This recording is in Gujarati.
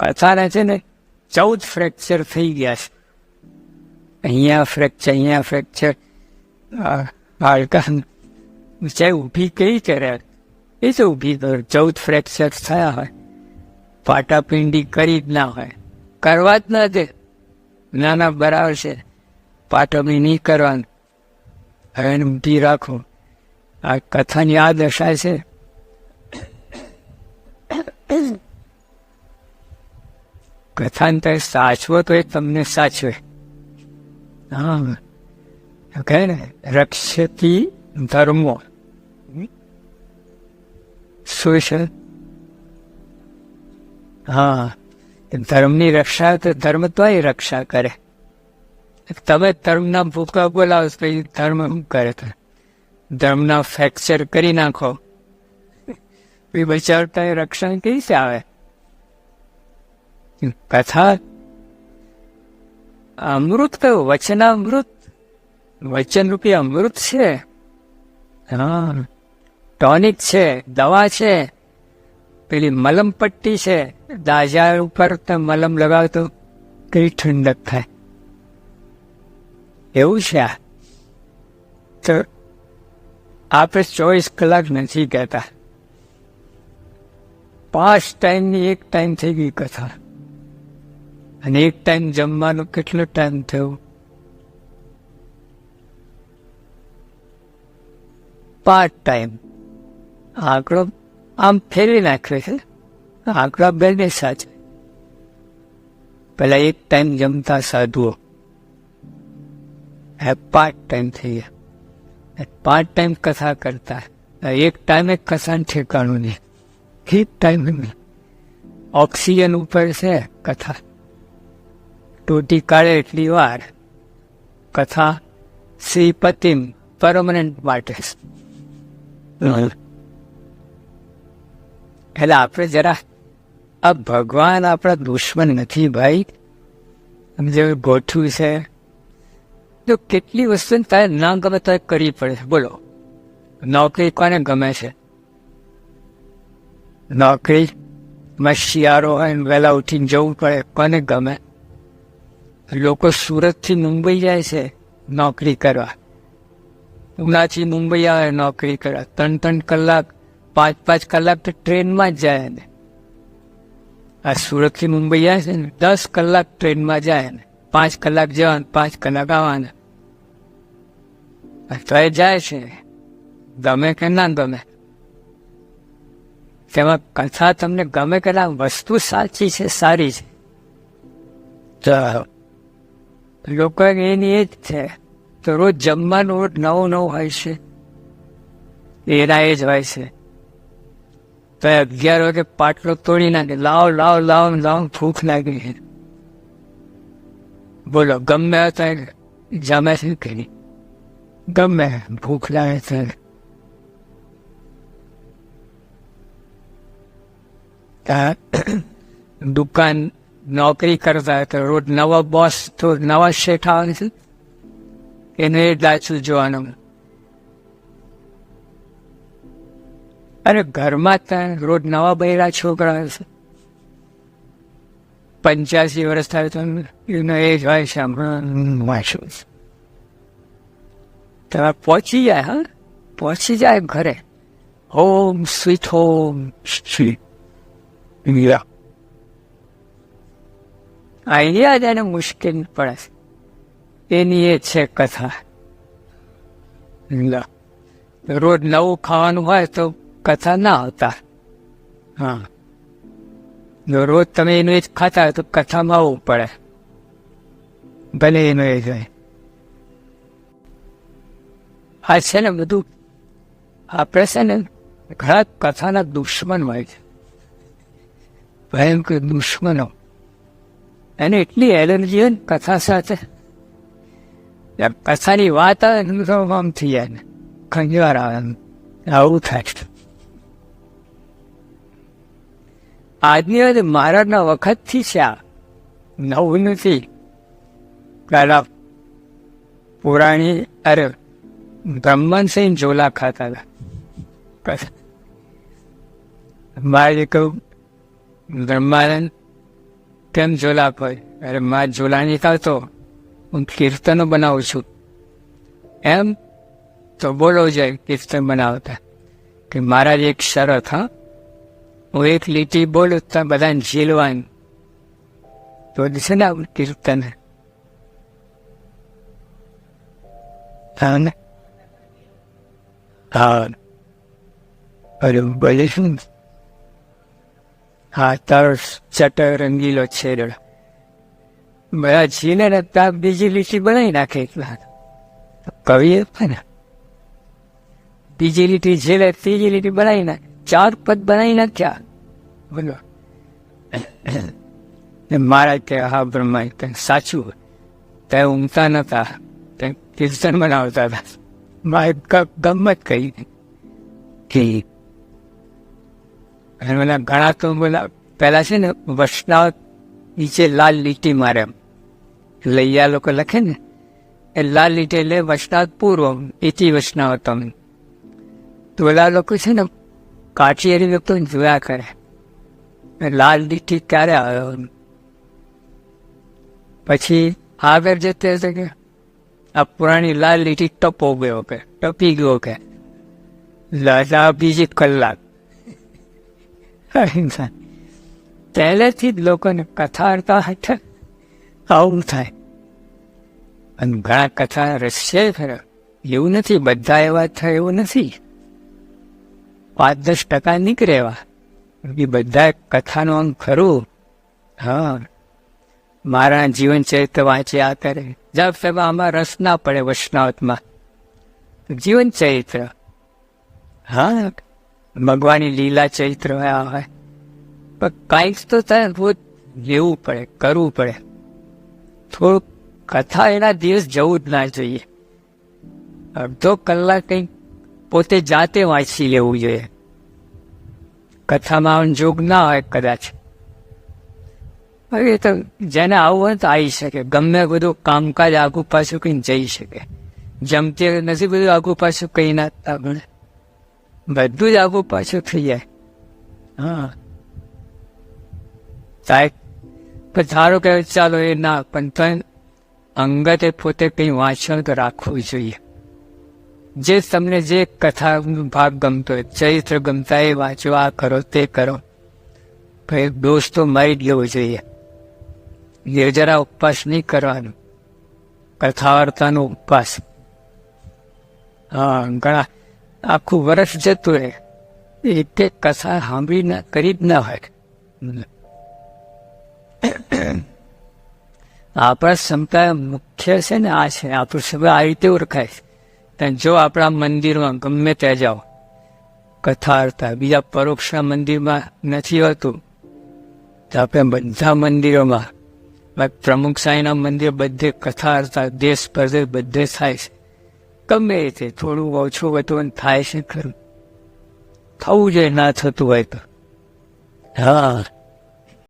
કથાને છે ને ચૌદ ફ્રેક્ચર થઈ ગયા છે. અહીંયા ફ્રેક્ચર અહીંયા ફ્રેક્ચર હાડકા છે ઊભી કઈ કરે, એ તો ઊભી તો ચૌદ ફ્રેક્ચર થયા હોય. પાટાપિંડી કરી જ ના હોય. કરવા જ ના દે. ના ના બરાબર છે. પાટપણી નહીં કરવાનું. હવે એને ઊભી રાખો. આ કથાની આ દશા છે. કથાને તમે સાચવો તો એ તમને સાચવે. હા. કહે ને? રક્ષતી ધર્મો. શું છે? હા. ધર્મની રક્ષા તો ધર્મ તો એ રક્ષા કરે. તમે ધર્મના ભૂકા બોલાવો પછી ધર્મ કરે તો? ધર્મના ફ્રેક્ચર કરી નાખો. એ બચાવતા રક્ષણ કઈ રીતે આવે? કથા અમૃત કયું વચનામૃત વચનરૂપી અમૃત છે ટોનિક છે દવા છે પેલી મલમ પટ્ટી છે દાજા ઉપર મલમ લગાવતો કઈ ઠંડક થાય એવું છે આ તો આપણે ચોવીસ કલાક નથી કહેતા પાંચ ટાઈમની એક ટાઈમ થઈ ગઈ કથા અને એક ટાઈમ જમવાનો કેટલો ટાઈમ થયો? પાંચ ટાઈમ. આંકડો આમ ફેરવી નાખ્યો છે. આંકડા બંને સાચે. પેલા એક ટાઈમ જમતા સાધુઓ. હે પાંચ ટાઈમ થઈ ગયા. પાંચ ટાઈમ કથા કરતા. એક ટાઈમે કથા ઠેકાણું નહીં. એક ટાઈમ ઓક્સિજન ઉપર છે કથા. ટોટી કાઢે એટલી વાર. કથા શ્રીપતિમ પરમનન્ટ માટે. એટલે આપણે જરા આ ભગવાન આપણા દુશ્મન નથી ભાઈ. જે ગોઠવું છે. તો કેટલી વસ્તુ તારે ના ગમે તારે કરવી પડે. છે બોલો. નોકરી કોને ગમે છે? નોકરી માં શિયાળો હોય વહેલા ઉઠીને જવું પડે. કોને ગમે? લોકો સુરતથી મુંબઈ જાય છે, નોકરી કરવા. ઉનાથી મુંબઈ આવે, નોકરી કરવા. ત્રણ ત્રણ કલાક પાંચ પાંચ કલાક તો ટ્રેનમાં જ જાય ને. આ સુરતથી મુંબઈ જાય છે ને, દસ કલાક ટ્રેનમાં જાય ને. પાંચ કલાક જવાના, પાંચ કલાક આવવાના. એ જાય છે. ગમે કે ના ગમે. તેમાં કથા તમને ગમે કે ના, વસ્તુ સાચી છે, સારી છે. તો લોકો એની એ જ છે. તો રોજ જમવાનું નવું નવું હોય છે. એના એ જ હોય છે. તો અગિયાર વાગે પાટલો તોડી નાખે. લાવ લાવ લાવ લાવ, ભૂખ લાગી છે. બોલો, ગમે તો જમે છે કે નહીં? ગમે, ભૂખ લાગે છે દુકાન નોકરી કરતા હતા. રોજ નવા બોસ તો નવા શેઠ આવે છે. એને એ દાચું જોવાનું. અરે ઘરમાં ત્યાં રોજ નવા બૈરા છોકરા છે. પંચ્યાસી વર્ષ થાય તો એનો એ જ હોય છે હમણાં. વાંચું તમે પહોંચી જાય, હા? પહોંચી જાય ઘરે. હોમ સ્વીટ હોમ સ્વીટ અહીંયા જ એને મુશ્કેલ પડે. છે એની એ છે કથા. રોજ નવું ખાવાનું હોય તો કથા ના આવતા. હા. જો રોજ તમે એનું એ જ ખાતા હોય તો કથામાં આવવું પડે. ભલે એનું એ જાય. આ છે ને બધું, આપણે છે ને ઘણા કથાના દુશ્મન હોય છે. ભયંકર દુશ્મનો. એને એટલી એલર્જી હોય ને કથા સાથે. કથાની વાત આવે ને આમ થઈ જાય ને. ખંજવાર આવે આવું થાય. આજની વાત મહારાજના વખતથી છે આ. નવું નથી. પેલા પુરાણી, અરે બ્રહ્માંડ સિંહ ઝોલા ખાતા હતા. મારે કહું, બ્રહ્માનંદ કેમ ઝોલા પર અરે માં ઝોલા નહીં ખાતો હું કીર્તનો બનાવું છું. એમ? તો બોલો જાય કીર્તન બનાવતા. કે મારા એક શરત, હા? હું એક લીટી બોલું તો બધાને ઝીલવાનું. તો છે ને કીર્તન. હા ને? હા અરે બોલે શું હા તારો ચટર રંગીલો છેડો બધા ઝીલે ને બીજી લીટી બનાવી નાખે એટલા કવિએ પણ બીજી લીટી ઝીલે, ત્રીજી લીટી બનાવી નાખે. ચાર પદ બનાવી નાખ્યા. બોલો. ને મારા કે, હા બ્રહ્મા તે સાચું. તે ઊંઘતા નતા. તે કીર્તન બનાવતા હતા. મારે ગમત કહી કે અને ઘણા તો બોલા પહેલાં છે ને વૈષ્ણવ નીચે લાલ લીટી મારે. લૈયા લોકો લખે ને, એ લાલ લીટી એટલે વૈષ્ણવ પૂર્વ, એથી વૈષ્ણવ તમે. તો ઓલા લોકો છે ને કાઠિયારી લોકો જોયા કરે. લાલ લીટી ક્યારે આવ્યો? પછી આગળ જતે હશે કે, આ પુરાણી લાલ લીટી ટપો ગયો કે, ટપી ગયો કે. લાલા બીજી કલાક. અહિંસા. પહેલેથી જ લોકોને કથા અર્થા હેઠળ આવું થાય. અને ઘણા કથા રસ્ય ખરા એવું નથી, બધા એવા થાય એવું નથી. પાંચ દસ ટકા નીકળે એવા. એ બધા કથાનું આમ ખરું. હા. મારા જીવન ચરિત્ર વાંચે આ કરે. જબ તબ આમાં રસ ના પડે વૈષ્ણવતમાં જીવન ચરિત્ર. હા. ભગવાનની લીલા ચરિત્ર હોય હોય પણ કાંઈક તો રોજ લેવું પડે, કરવું પડે. થોડુંક કથા એના દિવસ જવું જ ના જોઈએ. અડધો કલાક કંઈક પોતે જાતે વાંચી લેવું જોઈએ. કથામાં જોગ ના હોય કદાચ. એ તો જેને આવું હોય તો આવી શકે. ગમે બધું કામકાજ આગુ પાછું કંઈ જઈ શકે. જમતે નથી બધું આગુ પાછું કંઈ ના આપણે બધું જ આવું પાછું થઈ જાય. હા. સાહેબ, પણ ધારો કે ચાલો એ ના, પણ તને અંગતે પોતે કંઈ વાંચન તો રાખવું જોઈએ. જે તમને જે કથાનો ભાગ ગમતો હોય, ચરિત્ર ગમતા એ વાંચો, આ કરો, તે કરો. ભાઈ દોસ્તો મારી જ લેવો જોઈએ. નિર્જરા ઉપવાસ નહીં કરવાનો. કથા વાર્તાનો ઉપવાસ. હા, ઘણા આખું વર્ષ જતું રહે. એક એક કથા સાંભળી ના, કરી જ ના હોય. આપણા ક્ષમતા મુખ્ય છે ને આ છે. આપણું સભા આ રીતે ઓળખાય છે. ત્યાં જો આપણા મંદિરમાં ગમે ત્યાં જાઓ કથા અર્થા બીજા પરોક્ષ મંદિરમાં નથી હોતું, તો આપણે બધા મંદિરોમાં પ્રમુખ સાંઈના મંદિર બધે કથા અર્થા દેશ પરદેશ બધે થાય છે. ગમે તે થોડું ઓછું વધુ થાય છે ખરું. થવું જોઈએ, ના થતું હોય તો. હા.